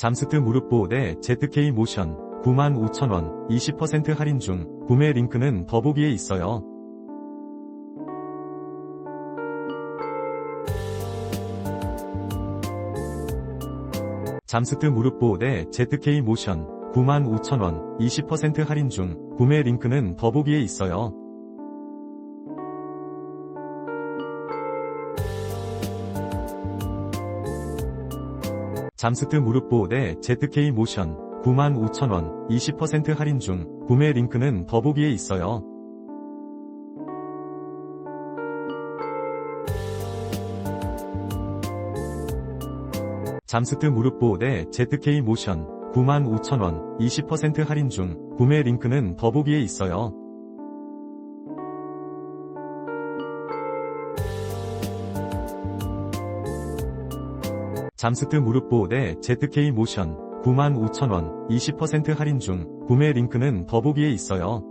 잠스트 무릎 보호대 ZK 모션 95,000원 20% 할인 중 구매 링크는 더보기에 있어요. 잠스트 무릎 보호대 ZK 모션 95,000원 20% 할인 중 구매 링크는 더보기에 있어요. 잠스트 무릎 보호대 ZK 모션 95,000원 20% 할인 중 구매 링크는 더보기에 있어요. 잠스트 무릎 보호대 ZK 모션 95,000원 20% 할인 중 구매 링크는 더보기에 있어요. 잠스트 무릎 보호대 ZK 모션 95,000원 20% 할인 중 구매 링크는 더보기에 있어요.